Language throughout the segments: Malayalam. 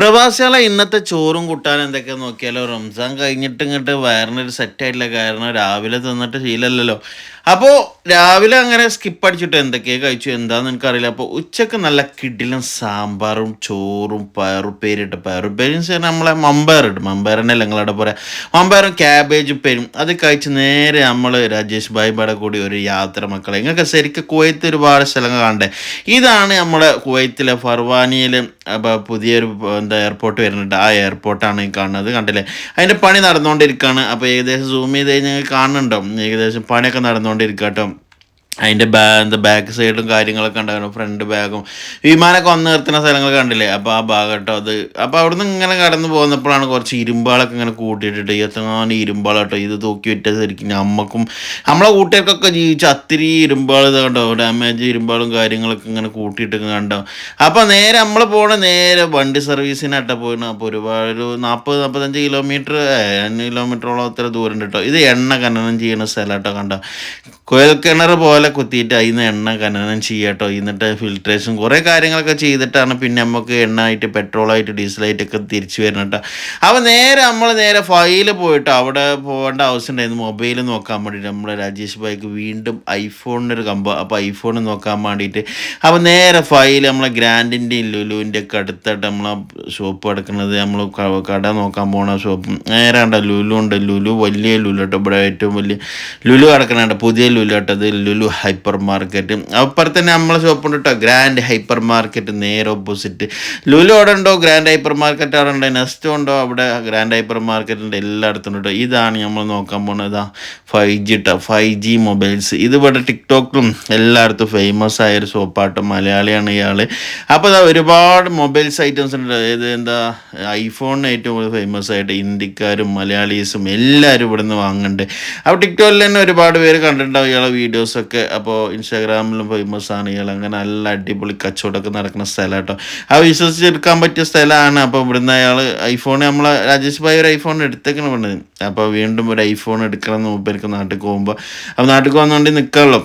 പ്രവാസികളെ ഇന്നത്തെ ചോറും കൂട്ടാനും എന്തൊക്കെ നോക്കിയാലോ? റംസാൻ കഴിഞ്ഞിട്ട് ഇങ്ങോട്ട് വയറിനൊരു സെറ്റ് ആയിട്ടില്ല. കാരണം രാവിലെ തിന്നിട്ട് ശീലമല്ലല്ലോ അപ്പോൾ രാവിലെ അങ്ങനെ സ്കിപ്പ് അടിച്ചിട്ട്? എന്തൊക്കെ കഴിച്ചു? എന്താന്ന് എനിക്കറിയില്ല. അപ്പോൾ ഉച്ചയ്ക്ക് നല്ല കിടിലും സാമ്പാറും ചോറും പയറും പേരിട്ട് പയറും പേരും വെച്ചാൽ നമ്മളെ മമ്പയറിട്ട് ഇട്ട് മമ്പയറിനല്ല നിങ്ങളവിടെ പറയാം മമ്പയറും ക്യാബേജ് പേരും അത് കഴിച്ച് നേരെ നമ്മൾ രാജേഷ് ഭായിബയുടെ കൂടി ഒരു യാത്ര മക്കളെ. നിങ്ങൾക്ക് ശരിക്കും കുവൈത്ത് ഒരുപാട് സ്ഥലങ്ങൾ കാണണ്ടേ? ഇതാണ് നമ്മളെ കുവൈത്തിലെ ഫർവാനിയിൽ അപ്പോൾ പുതിയൊരു എന്താ എയർപോർട്ട് വരുന്നുണ്ട്. ആ എയർപോർട്ടാണ് കാണുന്നത്. കണ്ടില്ലേ? അതിന്റെ പണി നടന്നുകൊണ്ടിരിക്കുകയാണ് അപ്പോൾ ഏകദേശം സൂം ചെയ്ത് കഴിഞ്ഞാൽ കാണുന്നുണ്ടോ? ഏകദേശം പണിയൊക്കെ നടന്നുകൊണ്ടിരിക്കുക കേട്ടോ അതിന്റെ ബാ എന്താ ബാക്ക് സൈഡും കാര്യങ്ങളൊക്കെ ഉണ്ടായിരുന്നു. ഫ്രണ്ട് ബാഗും വിമാനമൊക്കെ വന്ന് നിർത്തുന്ന സ്ഥലങ്ങൾ കണ്ടില്ലേ? അപ്പോൾ ആ ഭാഗം കേട്ടോ അത്. അപ്പോൾ അവിടുന്ന് ഇങ്ങനെ കടന്ന് പോകുന്നപ്പോഴാണ് കുറച്ച് ഇരുമ്പാളൊക്കെ ഇങ്ങനെ കൂട്ടിയിട്ടിട്ട് എത്രങ്ങാനും ഇരുമ്പാൾ കേട്ടോ ഇത് തൂക്കി വിറ്റ ശരിക്കും നമ്മക്കും. നമ്മളെ കൂട്ടുകാർക്കൊക്കെ ജീവിച്ച അത്തിരി ഇരുമ്പാൾ ഇത് കണ്ടോ? ഡാമേജ് ഇരുമ്പാളും കാര്യങ്ങളൊക്കെ ഇങ്ങനെ കൂട്ടിയിട്ട് കണ്ടോ? അപ്പോൾ നേരെ നമ്മൾ പോണ നേരെ വണ്ടി സർവീസിനായിട്ട് പോയിന് അപ്പോൾ ഒരുപാട് ഒരു നാൽപ്പത് നാൽപ്പത്തഞ്ച് കിലോമീറ്റർ കിലോമീറ്ററോളം അത്ര ദൂരം കേട്ടോ ഇത് എണ്ണ ഖനനം ചെയ്യുന്ന സ്ഥലം കേട്ടോ കണ്ടോ? കിണർ പോലെ കുത്തിയിട്ട് അതിൽ നിന്ന് എണ്ണ ഖനനം ചെയ്യട്ടോ. എന്നിട്ട് ഫിൽട്രേഷൻ കുറേ കാര്യങ്ങളൊക്കെ ചെയ്തിട്ടാണ് പിന്നെ നമുക്ക് എണ്ണ ആയിട്ട് പെട്രോളായിട്ട് ഡീസലായിട്ടൊക്കെ തിരിച്ചു വരുന്നത് കേട്ടോ അപ്പോൾ നേരെ നമ്മൾ നേരെ ഫയൽ പോയിട്ട് അവിടെ പോകേണ്ട ആവശ്യമുണ്ടായിരുന്നു മൊബൈൽ നോക്കാൻ വേണ്ടിയിട്ട് നമ്മുടെ രാജേഷ് ഭായിക്ക് വീണ്ടും ഐഫോണിനൊരു കമ്പ്. അപ്പോൾ ഐഫോൺ നോക്കാൻ വേണ്ടിയിട്ട് അപ്പോൾ നേരെ ഫയൽ നമ്മളെ ഗ്രാൻഡിന്റെയും ലുലുവിന്റെ ഒക്കെ അടുത്തായിട്ട് നമ്മളെ ഷോപ്പ് എടുക്കുന്നത്. നമ്മൾ കട നോക്കാൻ പോകണ ഷോപ്പ് നേരെ ഉണ്ടോ ലുലു ഉണ്ട് ലുലു വലിയ ലുലു കേട്ടോ ഇവിടെ ഏറ്റവും വലിയ ലുലു കിടക്കണുണ്ട് പുതിയ ലുലു കേട്ടോ ലുലു ഹൈപ്പർ മാർക്കറ്റ് അപ്പുറത്ത് തന്നെ നമ്മളെ ഷോപ്പുണ്ട് കേട്ടോ ഗ്രാൻഡ് ഹൈപ്പർ മാർക്കറ്റ് നേരെ ഓപ്പോസിറ്റ് ലുലു അവിടെ ഉണ്ടോ ഗ്രാൻഡ് ഹൈപ്പർ മാർക്കറ്റ് അവിടെ ഉണ്ട് നെസ്റ്റോ ഉണ്ടോ? അവിടെ ഗ്രാൻഡ് ഹൈപ്പർ മാർക്കറ്റ് ഉണ്ട് എല്ലായിടത്തും കേട്ടോ ഇതാണ് നമ്മൾ നോക്കാൻ പോകുന്നത് ഫൈവ് ജി കേട്ടോ ഫൈവ് ജി മൊബൈൽസ് ഇത് ഇവിടെ ടിക്ടോക്കിലും എല്ലായിടത്തും ഫേമസ് ആയ ഒരു ഷോപ്പാട്ടോ മലയാളിയാണ് ഇയാൾ അപ്പോൾ ഇതാ ഒരുപാട് മൊബൈൽസ് ഐറ്റംസ് ഉണ്ട്. ഇത് എന്താ ഐഫോണിന് ഏറ്റവും കൂടുതൽ ഫേമസ് ആയിട്ട് ഇന്ത്യക്കാരും മലയാളീസും എല്ലാവരും ഇവിടെ നിന്ന് വാങ്ങുന്നുണ്ട് അപ്പോൾ ടിക്ടോക്കിൽ തന്നെ ഒരുപാട് പേര് കണ്ടിട്ടുണ്ടാവും ഇയാളെ വീഡിയോസൊക്കെ അപ്പോൾ ഇൻസ്റ്റാഗ്രാമിലും ഫേമസ് ആണ് ഇയാൾ അങ്ങനെ നല്ല അടിപൊളി കച്ചവടമൊക്കെ നടക്കുന്ന സ്ഥലം കേട്ടോ ആ വിശ്വസിച്ചെടുക്കാൻ പറ്റിയ സ്ഥലമാണ്. അപ്പോൾ ഇവിടുന്ന് അയാൾ ഐഫോൺ നമ്മൾ രാജേഷ് ഭായി ഒരു ഐഫോൺ എടുത്തേക്കണം പറഞ്ഞത് അപ്പോൾ വീണ്ടും ഒരു ഐഫോൺ എടുക്കണം എന്ന് മൂപ്പേർക്ക് നാട്ടിൽ പോകുമ്പോൾ അപ്പോൾ നാട്ടിൽ പോകുന്നതുകൊണ്ട് നിൽക്കാമല്ലോ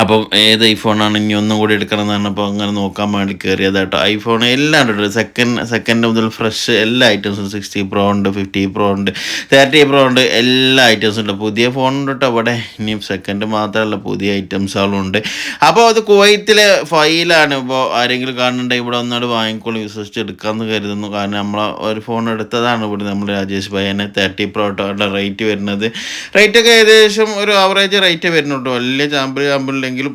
അപ്പം ഏത് ഐഫോണാണ് ഇനി ഒന്നും കൂടി എടുക്കണം എന്ന് പറഞ്ഞപ്പോൾ അങ്ങനെ നോക്കാൻ വേണ്ടി കയറിയതാട്ടോ ഐഫോൺ എല്ലാം ഉണ്ട്. സെക്കൻഡ് സെക്കൻഡ് മുതൽ ഫ്രഷ് എല്ലാ ഐറ്റംസും സിക്സ്റ്റി പ്രോ ഉണ്ട് ഫിഫ്റ്റി പ്രോ ഉണ്ട് തേർട്ടി പ്രോ ഉണ്ട് എല്ലാ ഐറ്റംസും ഉണ്ട്. പുതിയ ഫോൺ ഉണ്ട് കേട്ടോ അവിടെ ഇനി സെക്കൻഡ് മാത്രമല്ല പുതിയ ഐറ്റംസുകളും ഉണ്ട്. അപ്പോൾ അത് കുവൈത്തിലെ ഫൈലാണ് ഇപ്പോൾ ആരെങ്കിലും കാണുന്നുണ്ടെങ്കിൽ ഇവിടെ ഒന്നുകൂടെ വാങ്ങിക്കോളും. വിശ്വസിച്ച് എടുക്കാമെന്ന് കരുതുന്നു. കാരണം നമ്മൾ ഒരു ഫോൺ എടുത്തതാണ് ഇവിടെ നമ്മൾ രാജേഷ് ഭയനെ തേർട്ടി പ്രോ റേറ്റ് വരുന്നത്. റേറ്റ് ഒക്കെ ഏകദേശം ഒരു ആവറേജ് റേറ്റ് വരുന്നുണ്ട്. വലിയ ചാമ്പിൾ ചാമ്പിളില്ലെങ്കിലും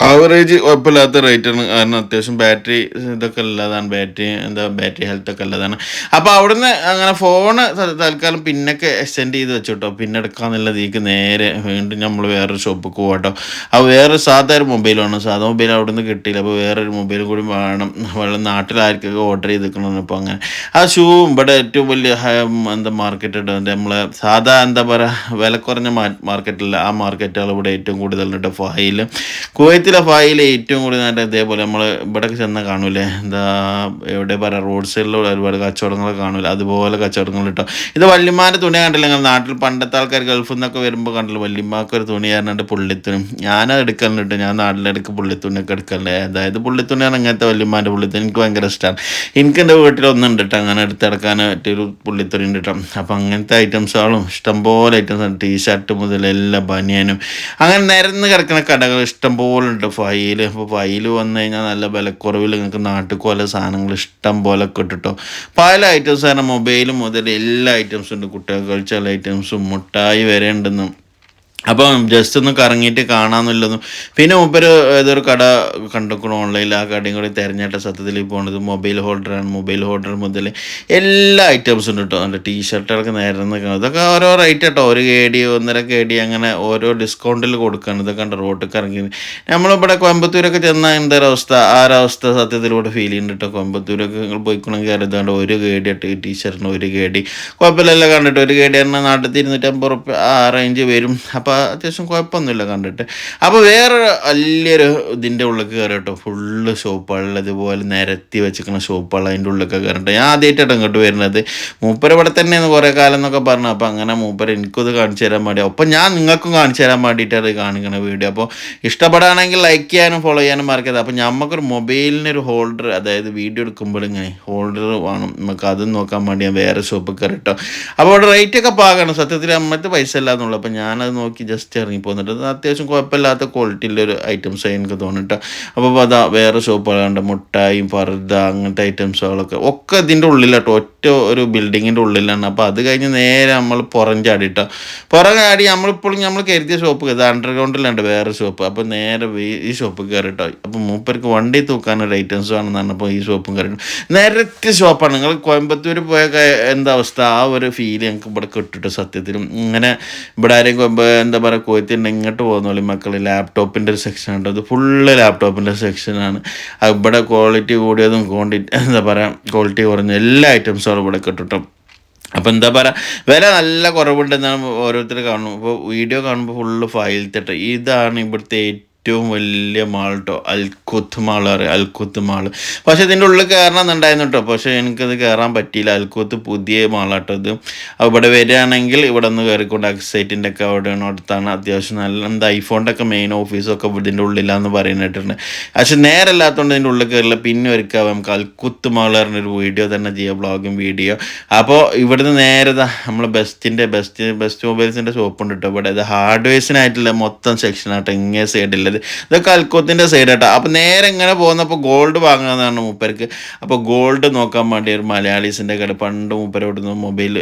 ആവറേജ് കുഴപ്പമില്ലാത്ത റേറ്റാണ് കാരണം അത്യാവശ്യം ബാറ്ററി ഇതൊക്കെ ഉള്ളതാണ്. ബാറ്ററി എന്താ ബാറ്ററി ഹെൽത്ത് ഒക്കെ ഉള്ളതാണ്. അപ്പോൾ അവിടുന്ന് അങ്ങനെ ഫോണ് തൽക്കാലം പിന്നൊക്കെ എക്സ്റ്റെൻഡ് ചെയ്ത് വെച്ചോട്ടോ. പിന്നെ എടുക്കാന്നുള്ള ഇതിക്ക് നേരെ വീണ്ടും നമ്മൾ വേറൊരു ഷോപ്പിൽ പോകട്ടോ ആ വേറെ സാധാ ഒരു മൊബൈലാണ് സാധാ മൊബൈൽ അവിടുന്ന് കിട്ടിയില്ല. അപ്പോൾ വേറൊരു മൊബൈൽ കൂടി വേണം. വെള്ളം നാട്ടിലാർക്കൊക്കെ ഓർഡർ ചെയ്തിരിക്കണം അപ്പോൾ അങ്ങനെ. ആ ഷൂ ഇവിടെ ഏറ്റവും വലിയ എന്താ മാർക്കറ്റ് ഉണ്ട് നമ്മളെ സാധാ എന്താ പറയുക വില കുറഞ്ഞ മാർക്കറ്റില്ല ആ മാർക്കറ്റുകൾ ഇവിടെ ഏറ്റവും കൂടുതലുണ്ട്. ഫായിൽ കുവൈത്തിലെ ഫായിൽ ഏറ്റവും കൂടുതൽ നല്ല ഇതേപോലെ നമ്മൾ ഇവിടെ ചെന്നാൽ കാണൂലേ എന്താ എവിടെ പറയുക റോഡ് സൈഡിലുള്ള ഒരുപാട് കച്ചവടങ്ങൾ കാണൂല അതുപോലെ കച്ചവടങ്ങൾ കിട്ടും ഇത് വല്യമാന്റെ തുണി കണ്ടില്ല? നാട്ടിൽ പണ്ടത്തെ ആൾക്കാർ ഗൾഫിൽ നിന്നൊക്കെ വരുമ്പോൾ കണ്ടില്ല? വല്യമാർക്ക് ഒരു തുണി ആയിരുന്നുണ്ട് പുള്ളിത്തുണി. ഞാനത് എടുക്കലുണ്ട്. ഞാൻ നാട്ടിലെടുക്ക് പുള്ളിത്തുണിയൊക്കെ എടുക്കലുണ്ട്. അതായത് പുള്ളിത്തുണിയാണ് അങ്ങനത്തെ വല്യമാരുടെ പുള്ളിത്തുണി എനിക്ക് ഭയങ്കര ഇഷ്ടമാണ് എനിക്ക് എന്റെ വീട്ടിൽ ഒന്നുണ്ട് കേട്ടോ അങ്ങനെ എടുത്തെടുക്കാൻ പറ്റിയൊരു പുള്ളിത്തുണി ഉണ്ട് കേട്ടോ അപ്പോൾ അങ്ങനത്തെ ഐറ്റംസുകളും ഇഷ്ടംപോലെ ഐറ്റംസ് ടീ ടീഷർട്ട് മുതൽ എല്ലാ ബനിയനും. അങ്ങനെ നിരന്ന് കിടക്കുന്ന കടകൾ ഇഷ്ടംപോലെ ഉണ്ട് ഫയൽ അപ്പോൾ ഫയൽ വന്നു കഴിഞ്ഞാൽ നല്ല വിലക്കുറവിൽ നിങ്ങൾക്ക് നാട്ടുകോല സാധനങ്ങൾ ഇഷ്ടം പോലെ കിട്ടുട്ടോ പല ഐറ്റംസ് ആണ്. മൊബൈൽ മുതൽ എല്ലാ ഐറ്റംസും ഉണ്ട്. കുട്ടികൾക്ക് കളിച്ചുള്ള ഐറ്റംസും മുട്ടായി വരെ ഉണ്ടെന്നും. അപ്പം ജസ്റ്റ് ഒന്ന് കറങ്ങിയിട്ട് കാണാമെന്നുള്ളതും പിന്നെ മൂപ്പര് ഏതൊരു കട കണ്ടെക്കണം ഓൺലൈനിൽ ആ കടയും കൂടി തിരഞ്ഞിട്ട സത്യത്തിൽ പോണത് മൊബൈൽ ഹോൾഡറാണ് മൊബൈൽ ഹോൾഡർ മുതൽ എല്ലാ ഐറ്റംസും ഉണ്ട് കേട്ടോ എന്റെ ടീഷർട്ടുകളൊക്കെ നേരെ നിൽക്കുന്നത് ഇതൊക്കെ ഓരോ റേറ്റ് കേട്ടോ ഒരു കെ ഡി ഒന്നര കെ ഡി അങ്ങനെ ഓരോ ഡിസ്കൗണ്ടിൽ കൊടുക്കുകയാണ് ഇതൊക്കെ ഉണ്ട് റോട്ടിൽ ഇറങ്ങി നമ്മളിവിടെ കോയമ്പത്തൂരൊക്കെ ചെന്നാൽ എന്താ അവസ്ഥ? ആ ഒരു അവസ്ഥ സത്യത്തിൽ ഇവിടെ ഫീൽ ചെയ്യുന്നുണ്ട് കേട്ടോ കോയമ്പത്തൂരൊക്കെ നിങ്ങൾ പോയിക്കണമെങ്കിൽ കരുതാണ്ട് ഒരു കെ ഡി ഇട്ട് ടീഷർട്ടിന് ഒരു കെ ഡി കുഴപ്പമില്ലല്ലോ കണ്ടിട്ട്. ഒരു കെ ഡി പറഞ്ഞാൽ നാട്ടിൽ ഇരുന്നൂറ്റമ്പത് റുപ്യ ആ റേഞ്ച് വരും. അപ്പോൾ അത്യാവശ്യം കുഴപ്പമൊന്നുമില്ല കണ്ടിട്ട്. അപ്പോൾ വേറെ വലിയൊരു ഇതിന്റെ ഉള്ളിൽ കയറി കേട്ടോ. ഫുള്ള് ഷോപ്പുകളിൽ ഇതുപോലെ നിരത്തി വെച്ചിരിക്കുന്ന ഷോപ്പുകൾ അതിന്റെ ഉള്ളിലൊക്കെ കയറിയിട്ട് ഞാൻ ആദ്യമായിട്ടാണ് ഇങ്ങോട്ട് വരുന്നത്. മൂപ്പര് ഇവിടെ തന്നെയാണ് കുറേ കാലം എന്നൊക്കെ പറഞ്ഞു. അപ്പോൾ അങ്ങനെ മൂപ്പര് എനിക്കത് കാണിച്ചു തരാൻ വേണ്ടി. അപ്പം ഞാൻ നിങ്ങൾക്കും കാണിച്ചു തരാൻ വേണ്ടിയിട്ടാണ് കാണിക്കുന്ന വീഡിയോ. അപ്പോൾ ഇഷ്ടപ്പെടുകയാണെങ്കിൽ ലൈക്ക് ചെയ്യാനും ഫോളോ ചെയ്യാനും മറക്കരുത്. അപ്പോൾ നമുക്കൊരു മൊബൈലിനൊരു ഹോൾഡർ അതായത് വീഡിയോ എടുക്കുമ്പോൾ ഇങ്ങനെ ഹോൾഡർ വേണം. നമുക്ക് അതും നോക്കാൻ വേണ്ടി ഞാൻ വേറെ ഷോപ്പിൽ കയറിട്ടോ അപ്പോൾ അവിടെ റേറ്റ് ഒക്കെ പാകാണ് സത്യത്തിൽ അമ്മത്തെ പൈസ ഇല്ല എന്നുള്ളൂ അപ്പോൾ ഞാനത് നോക്കി ജസ്റ്റ് ഇറങ്ങി പോകുന്നുണ്ട് അത് അത്യാവശ്യം കുഴപ്പമില്ലാത്ത ക്വാളിറ്റിയിലുള്ള ഒരു ഐറ്റംസ് എനിക്ക് തോന്നിട്ട് അപ്പോൾ അതാ വേറെ ഷോപ്പുകളുണ്ട് മുട്ടായും ഫർദ അങ്ങനത്തെ ഐറ്റംസുകളൊക്കെ ഒക്കെ ഇതിന്റെ ഉള്ളിലാട്ടോ. ഒറ്റ ഒരു ബിൽഡിങ്ങിന്റെ ഉള്ളിലാണ്. അപ്പോൾ അത് കഴിഞ്ഞ് നേരെ നമ്മൾ പുറം ചാടിട്ടോ പുറം ചാടി നമ്മളിപ്പോഴും നമ്മൾ കരുതിയ ഷോപ്പ് ഇത് അണ്ടർഗ്രൗണ്ടിലുണ്ട് വേറെ ഷോപ്പ് അപ്പോൾ നേരെ ഈ- ഷോപ്പ് കയറിട്ടോ അപ്പോൾ മൂപ്പർക്ക് വണ്ടി തൂക്കാനൊരു ഐറ്റംസ് വേണമെന്നാണ് പറഞ്ഞപ്പോൾ ഈ ഷോപ്പും കയറിട്ടോ നേരത്തെ ഷോപ്പാണ് നിങ്ങൾ കോയമ്പത്തൂർ പോയ എന്താ അവസ്ഥ? ആ ഒരു ഫീൽ ഞങ്ങൾക്ക് ഇവിടെ കിട്ടിട്ട് സത്യത്തിലും. ഇങ്ങനെ ഇവിടെ ആരെയും എന്താ പറയുക കോയത്തിന്റെ ഇങ്ങോട്ട് പോകുന്നോളി മക്കൾ ലാപ്ടോപ്പിന്റെ ഒരു സെക്ഷൻ ഉണ്ട് അത് ഫുള്ള് ലാപ്ടോപ്പിന്റെ സെക്ഷനാണ് ഇവിടെ ക്വാളിറ്റി കൂടിയതും ക്വാണ്ടിറ്റി എന്താ പറയുക ക്വാളിറ്റി കുറഞ്ഞ എല്ലാ ഐറ്റംസും ഇവിടെ കിട്ടും അപ്പോൾ എന്താ പറയുക വില നല്ല കുറവുണ്ടെന്നാണ് ഓരോരുത്തർ കാണും ഇപ്പോൾ വീഡിയോ കാണുമ്പോൾ ഫുള്ള് ഫയൽ തട്ട് ഇതാണ് ഇവിടുത്തെ ഏറ്റവും വലിയ മാൾ കേട്ടോ അൽക്കുത്ത് മാൾ അറിയാം അൽക്കുത്ത് മാൾ. പക്ഷേ ഇതിന്റെ ഉള്ളിൽ കയറണം എന്നുണ്ടായിരുന്നു കേട്ടോ പക്ഷേ എനിക്കത് കയറാൻ പറ്റിയില്ല. അൽക്കുത്ത് പുതിയ മാളാട്ടോ ഇത്. അവിടെ ഇവിടെ വരികയാണെങ്കിൽ ഇവിടെ നിന്ന് കയറിക്കൊണ്ട് എക്സൈറ്റിന്റെ ഒക്കെ അവിടെയാണ് അടുത്താണ് അത്യാവശ്യം നല്ല എന്താ ഐഫോണിന്റെ ഒക്കെ മെയിൻ ഓഫീസൊക്കെ ഇതിന്റെ ഉള്ളിലാന്ന് പറയുന്നിട്ടുണ്ട്. പക്ഷെ നേരല്ലാത്തതുകൊണ്ട് ഇതിന്റെ ഉള്ളിൽ കയറില്ല പിന്നെ ഒരുക്കാം നമുക്ക് അൽക്കുത്ത് മാൾ പറഞ്ഞൊരു വീഡിയോ തന്നെ ചെയ്യാം ബ്ലോഗും വീഡിയോ അപ്പോൾ ഇവിടുന്ന് നേരെ നമ്മൾ ബെസ്റ്റിന്റെ ബെസ്റ്റ് ബെസ്റ്റ് മൊബൈൽസിന്റെ ഷോപ്പ് ഉണ്ട് കേട്ടോ ഇവിടെ ഇത് ഹാർഡ്വെയർസിനായിട്ടുള്ള മൊത്തം സെക്ഷൻ ഇങ്ങേ ഇങ്ങനെ സൈഡിലുള്ളത് ഇതൊക്കെ അൽക്കോത്തിന്റെ സൈഡ് ആട്ടോ. അപ്പോൾ നേരെ ഇങ്ങനെ പോകുന്നപ്പോൾ ഗോൾഡ് വാങ്ങുന്നതാണ് മൂപ്പർക്ക്. അപ്പോൾ ഗോൾഡ് നോക്കാൻ വേണ്ടി ഒരു മലയാളീസിന്റെ കട പണ്ട് മൂപ്പരോട് മൊബൈൽ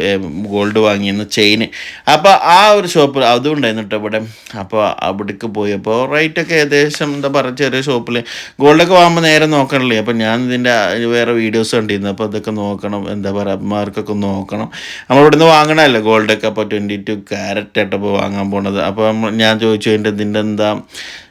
ഗോൾഡ് വാങ്ങിയെന്ന് ചെയിന് അപ്പോൾ ആ ഒരു ഷോപ്പിൽ അതും ഉണ്ടായിരുന്നു കേട്ടോ ഇവിടെ. അപ്പോൾ അവിടേക്ക് പോയി അപ്പോൾ റേറ്റൊക്കെ ഏകദേശം എന്താ പറയുക ചെറിയ ഷോപ്പിൽ ഗോൾഡൊക്കെ വാങ്ങുമ്പോൾ നേരെ നോക്കണല്ലേ അപ്പോൾ ഞാൻ ഇതിന്റെ വേറെ വീഡിയോസ് കണ്ടിരുന്നു. അപ്പോൾ അതൊക്കെ നോക്കണം. എന്താ പറയുക മാർക്കൊക്കെ നോക്കണം. നമ്മൾ ഇവിടുന്ന് വാങ്ങണമല്ലോ ഗോൾഡൊക്കെ അപ്പോൾ ട്വന്റി ടു ക്യാരറ്റ് ആയിട്ടപ്പോൾ വാങ്ങാൻ പോണത്. അപ്പോൾ ഞാൻ ചോദിച്ചു അതിന്റെ ഇതിന്റെ എന്താ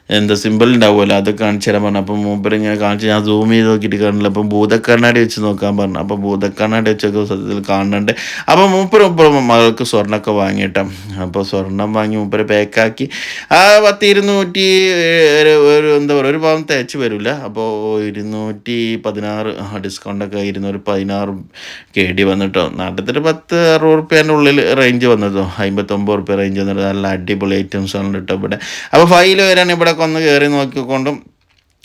എന്താ സിമ്പിൾ ഉണ്ടാവുമല്ലോ? അത് കാണിച്ചു തരാൻ പറഞ്ഞു. അപ്പോൾ മൂപ്പർ ഇങ്ങനെ കാണിച്ച് ഞാൻ സൂം ചെയ്ത് നോക്കിയിട്ട് കാണില്ല. അപ്പം ഭൂതക്കണ്ണാടി വെച്ച് നോക്കാൻ പറഞ്ഞു. അപ്പോൾ ഭൂതക്കണ്ണാടി വെച്ചൊക്കെ സത്യത്തിൽ കാണുന്നുണ്ട്. അപ്പോൾ മൂപ്പർ മകൾക്ക് സ്വർണമൊക്കെ വാങ്ങിയിട്ടാ. അപ്പോൾ സ്വർണം വാങ്ങി മൂപ്പര് പാക്കാക്കി ആ പത്ത് ഇരുന്നൂറ്റി ഒരു എന്താ പറയുക ഒരു പാവം തേച്ച് വരില്ല. അപ്പോൾ ഇരുന്നൂറ്റി പതിനാറ് ഡിസ്കൗണ്ടൊക്കെ ഇരുന്നൂറ് പതിനാറ് കെ ഡി വന്നിട്ടോ. നാട്ടത്തിൽ പത്ത് അറുപത് റുപ്യേന്റെ ഉള്ളിൽ റേഞ്ച് വന്നതോ? അമ്പത്തൊമ്പത് റുപ്യ റേഞ്ച് വന്നിട്ട് നല്ല അടിപൊളി ഐറ്റംസ് ആണ് കേട്ടോ ഇവിടെ. അപ്പോൾ ഫൈൽ വരാൻ ഇവിടെ ഒന്ന് കയറി നോക്കിക്കൊണ്ടും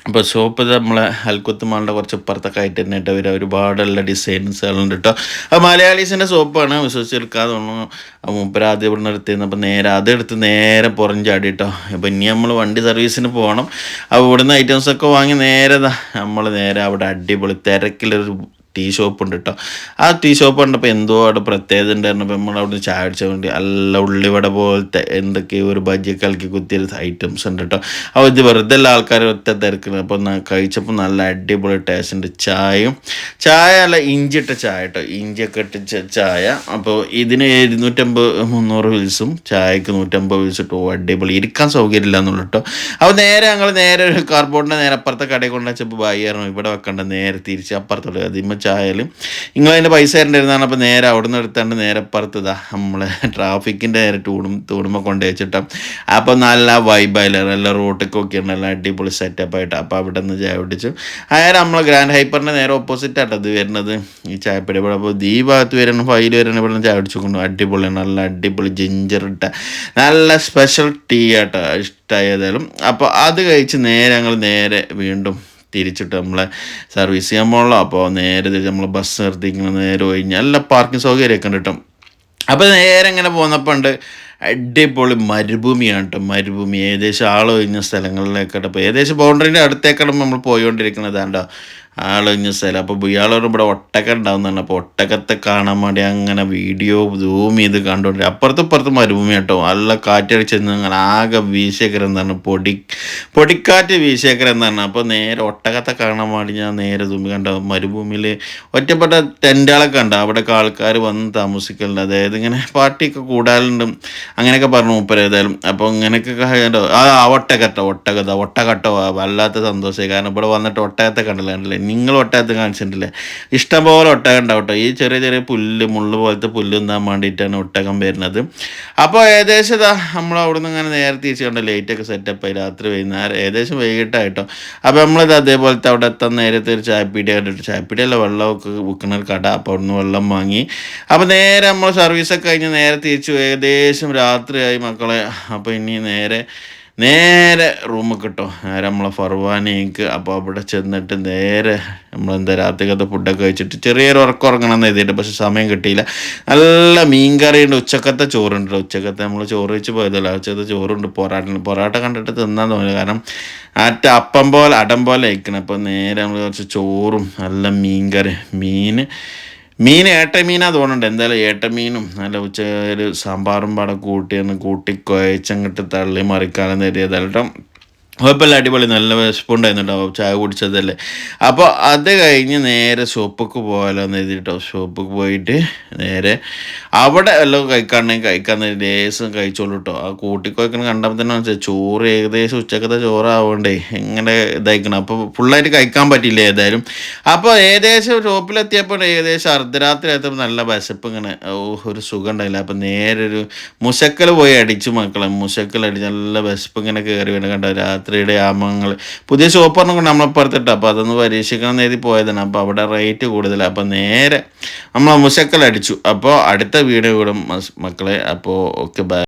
അപ്പോൾ ഷോപ്പ് നമ്മളെ അൽക്കുത്ത് മാളിന്റെ കുറച്ച് ഇപ്പുറത്തൊക്കെ ആയിട്ട് തന്നെ ഇട്ട് വരിക ഒരുപാടുള്ള ഡിസൈൻസുകളുണ്ട് കേട്ടോ അപ്പോൾ മലയാളീസിന്റെ സോപ്പാണ് വിശ്വസിച്ചെടുക്കാതെ അപ്പോൾ മൂപ്പര് ആദ്യം ഇവിടെ നിർത്തിയിരുന്നു അപ്പോൾ നേരെ അതെടുത്ത് നേരെ പുറം ചാടി കേട്ടോ അപ്പോൾ ഇനി നമ്മൾ വണ്ടി സർവീസിന് പോകണം അപ്പോൾ ഇവിടുന്ന് ഐറ്റംസൊക്കെ വാങ്ങി നേരെ നമ്മൾ നേരെ അവിടെ അടിപൊളി തിരക്കിലൊരു ടീ ഷോപ്പ് ഉണ്ട് കേട്ടോ ആ ടീ ഷോപ്പ് കണ്ടപ്പോൾ എന്തോ അവിടെ പ്രത്യേകത ഉണ്ടായിരുന്നപ്പോൾ നമ്മൾ അവിടെ ചായ അടിച്ച വേണ്ടി നല്ല ഉള്ളിവട പോലത്തെ എന്തൊക്കെയോ ഒരു ബജ്ജി കലക്കി കുത്തിയ ഐറ്റംസ് ഉണ്ട് കേട്ടോ അപ്പോൾ ഇത് വെറുതെ എല്ലാ ആൾക്കാർ ഒറ്റ തിരക്കുന്നത് അപ്പോൾ കഴിച്ചപ്പോൾ നല്ല അടിപൊളി ടേസ്റ്റ് ഉണ്ട്. ചായയും ചായ അല്ല ഇഞ്ചി ഇട്ട ചായ കേട്ടോ ഇഞ്ചിയൊക്കെ ഇട്ട ചായ. അപ്പോൾ ഇതിന് ഇരുന്നൂറ്റമ്പത് മുന്നൂറ് വിൽസും ചായക്ക് നൂറ്റമ്പത് വിൽസ് ഇട്ടു. അടിപൊളി. ഇരിക്കാൻ സൗകര്യമില്ല എന്നുള്ളൂ കേട്ടോ അപ്പോൾ നേരെ ഞങ്ങൾ നേരെ ഒരു കാർബോർഡിന്റെ നേരെ അപ്പുറത്തെ കടയിൽ കൊണ്ടുവച്ചപ്പോൾ ബായി പറഞ്ഞു ഇവിടെ വെക്കണ്ട നേരെ തിരിച്ച് അപ്പുറത്തുള്ള അതിമ്മ ചായലും നിങ്ങൾ അതിന്റെ പൈസ തരേണ്ടിരുന്നാണ് അപ്പോൾ നേരെ അവിടെ നിന്ന് എടുത്താണ്ട് നേരെ പുറത്ത് ഇതാ നമ്മൾ ട്രാഫിക്കിന്റെ നേരെ ടൂടും തൂടുമ്പോൾ കൊണ്ടു വെച്ചിട്ടാ. അപ്പോൾ നല്ല വൈബായില്ല നല്ല റോട്ടിക്കൊക്കെ നല്ല അടിപൊളി സെറ്റപ്പ് ആയിട്ട്. അപ്പോൾ അവിടെ നിന്ന് ചായ പിടിച്ചു അയാൾ നമ്മൾ ഗ്രാൻഡ് ഹൈപ്പറിന്റെ നേരെ ഓപ്പോസിറ്റ് ഇത് വരുന്നത്. ഈ ചായപ്പടി ഇവിടെ. അപ്പോൾ ഈ ഭാഗത്ത് വരണം ഫൈൽ വരണം ഇവിടെ ചായ പിടിച്ചു അടിപൊളിയാണ് നല്ല അടിപൊളി ജിഞ്ചർ ഇട്ട നല്ല സ്പെഷ്യൽ ടീ ആട്ടോ. ഇഷ്ടമായതായാലും അപ്പോൾ അത് കഴിച്ച് നേരെ ഞങ്ങൾ നേരെ വീണ്ടും തിരിച്ചിട്ട് നമ്മളെ സർവീസ് ചെയ്യാൻ പോകണല്ലോ അപ്പോൾ നേരെ തിരിച്ച് നമ്മൾ ബസ് നിർത്തിക്കുന്ന നേരെ കഴിഞ്ഞ് നല്ല പാർക്കിംഗ് സൗകര്യമൊക്കെ കേട്ടോ. അപ്പോൾ നേരെ ഇങ്ങനെ പോന്നപ്പോൾ ഉണ്ട് അടിപൊളി മരുഭൂമിയാണ് കേട്ടോ. മരുഭൂമി. ഏകദേശം ആളൊഴിഞ്ഞ സ്ഥലങ്ങളിലേക്കാണ് അപ്പോൾ ഏകദേശം ബൗണ്ടറിന്റെ അടുത്തേക്കാണ് നമ്മൾ പോയിക്കൊണ്ടിരിക്കുന്നത് ആണ്ടോ ആളൊഴിഞ്ഞ സ്ഥലം. അപ്പോൾ ഇയാളോട് ഇവിടെ ഒട്ടക്ക ഉണ്ടാവുന്നതാണ് അപ്പോൾ ഒട്ടകത്തെ കാണാൻ വേണ്ടി അങ്ങനെ വീഡിയോ സൂം ചെയ്ത് കണ്ടുകൊണ്ട് അപ്പുറത്തും ഇപ്പുറത്തും മരുഭൂമി കേട്ടോ. നല്ല കാറ്റടിച്ചെന്ന് അങ്ങനെ ആകെ വീശേക്കര എന്താണ് പൊടി പൊടിക്കാറ്റ് വീശേക്കര എന്താണ് അപ്പോൾ നേരെ ഒട്ടകത്തെ കാണാൻ വേണ്ടി ഞാൻ നേരെ സൂമി കണ്ട. മരുഭൂമിയിൽ ഒറ്റപ്പെട്ട ടെന്റുകളൊക്കെ ഉണ്ട് അവിടെയൊക്കെ ആൾക്കാർ വന്ന് താമസിക്കലുണ്ട്. അതായത് ഇങ്ങനെ പാർട്ടിയൊക്കെ കൂടാറുണ്ട്. അങ്ങനെയൊക്കെ പറഞ്ഞു മൂപ്പര് ഏതായാലും. അപ്പോൾ ഇങ്ങനെയൊക്കെ കണ്ടോ. ആ ഒട്ടകട്ടോ ഒട്ടകത ഒട്ടകട്ടോ വല്ലാത്ത സന്തോഷമായി. കാരണം ഇവിടെ വന്നിട്ട് ഒട്ടകത്തെ കണ്ടില്ല. കണ്ടില്ല? നിങ്ങൾ ഒട്ടകത്ത് കാണിച്ചിട്ടില്ലേ ഇഷ്ടംപോലെ ഒട്ടകം ഉണ്ടാവും കേട്ടോ ഈ ചെറിയ ചെറിയ പുല്ല് മുള്ള് പോലത്തെ പുല്ല് തിന്നാൻ വേണ്ടിയിട്ടാണ് ഒട്ടകം വരുന്നത്. അപ്പോൾ ഏകദേശം ഇതാ നമ്മൾ അവിടെ നിന്ന് ഇങ്ങനെ നേരെ തിരിച്ച് കണ്ടോ ലൈറ്റൊക്കെ സെറ്റപ്പ് ആയി. രാത്രി വൈകുന്നേരം ഏകദേശം വൈകിട്ടായിട്ടോ. അപ്പോൾ നമ്മളിത് അതേപോലത്തെ അവിടെ എത്താൻ നേരത്തെ ഒരു ചായപ്പീടി കണ്ടിട്ട് ചായപ്പീടിയല്ല വെള്ളമൊക്കെ വിൽക്കുന്ന ഒരു കട. അപ്പോൾ അവിടെ നിന്ന് വെള്ളം വാങ്ങി. അപ്പോൾ നേരെ നമ്മൾ സർവീസൊക്കെ കഴിഞ്ഞ് നേരെ തിരിച്ചു ഏകദേശം രാത്രിയായി മക്കളെ. അപ്പോൾ ഇനി നേരെ നേരെ റൂമിൽ കിട്ടും. നേരെ നമ്മളെ ഫർവാനേക്ക് അപ്പോൾ അവിടെ ചെന്നിട്ട് നേരെ നമ്മളെന്താ രാത്രിക്കത്തെ ഫുഡൊക്കെ കഴിച്ചിട്ട് ചെറിയൊരു ഉറക്കം ഉറങ്ങണം എന്ന് എഴുതിയിട്ട് പക്ഷെ സമയം കിട്ടിയില്ല. നല്ല മീൻ കറിയുണ്ട് ഉച്ചക്കത്തെ ചോറുണ്ട്. ഉച്ചക്കത്തെ നമ്മൾ ചോറ് വെച്ച് പോയതല്ല. ഉച്ചക്കത്തെ ചോറുണ്ട്. പൊറാട്ട പൊറാട്ട കണ്ടിട്ട് തിന്നാൻ തോന്നി കാരണം ആറ്റ അപ്പം പോലെ അടം പോലെ അയക്കണം അപ്പോൾ നേരെ നമ്മൾ കുറച്ച് ചോറും നല്ല മീൻ കറി മീൻ മീൻ ഏട്ട മീനാ തോന്നുന്നുണ്ട് എന്തായാലും ഏട്ടമീനും നല്ല ഉച്ച ഒരു സാമ്പാറും പാടെ കൂട്ടിയൊന്ന് കൂട്ടി കുഴച്ചങ്ങിട്ട് തള്ളി മറിക്കാലം കേട്ടോ കുഴപ്പമില്ല അടിപൊളി നല്ല വിശപ്പുണ്ടായിരുന്നുണ്ടാവും ചായ കുടിച്ചതല്ലേ. അപ്പോൾ അത് കഴിഞ്ഞ് നേരെ ഷോപ്പൊക്കെ പോകാലോ എന്ന് എഴുതിയിട്ടോ ഷോപ്പൊക്കെ പോയിട്ട് നേരെ അവിടെ എല്ലാം കഴിക്കാണെങ്കിൽ കഴിക്കാൻ ലേസം കഴിച്ചോളൂ കേട്ടോ ആ കൂട്ടിക്കൊയ്ക്കണം കണ്ടപ്പോൾ തന്നെ വെച്ചാൽ ചോറ് ഏകദേശം ഉച്ചക്കത്തെ ചോറാവണ്ടേ ഇങ്ങനെ ഇതായിക്കണം. അപ്പോൾ ഫുള്ളായിട്ട് കഴിക്കാൻ പറ്റില്ല ഏതായാലും? അപ്പോൾ ഏകദേശം ഷോപ്പിലെത്തിയപ്പോൾ ഏകദേശം അർദ്ധരാത്രി എത്തുമ്പോൾ നല്ല വിശപ്പ് ഇങ്ങനെ ഒരു സുഖം ഉണ്ടായില്ല. അപ്പോൾ നേരെ ഒരു മുശക്കൽ പോയി അടിച്ചു മക്കളെ. മുശക്കൽ അടിച്ച് നല്ല വിശപ്പ് ഇങ്ങനെ കയറി വേണം കണ്ടോ രാത്രിയുടെ ആമങ്ങൾ പുതിയ ഷോപ്പ് പറഞ്ഞുകൊണ്ട് നമ്മളപ്പുറത്തിട്ട് അപ്പോൾ അതൊന്ന് പരീക്ഷിക്കണം എന്ന് എഴുതി പോയതാണ്. അപ്പോൾ അവിടെ റേറ്റ് കൂടുതലാണ് അപ്പോൾ നേരെ നമ്മൾ മുശക്കൽ അടിച്ചു. അപ്പോൾ അടുത്ത വീഡിയോ കൂടെ മക്കളെ അപ്പോൾ ഓക്കെ ബൈ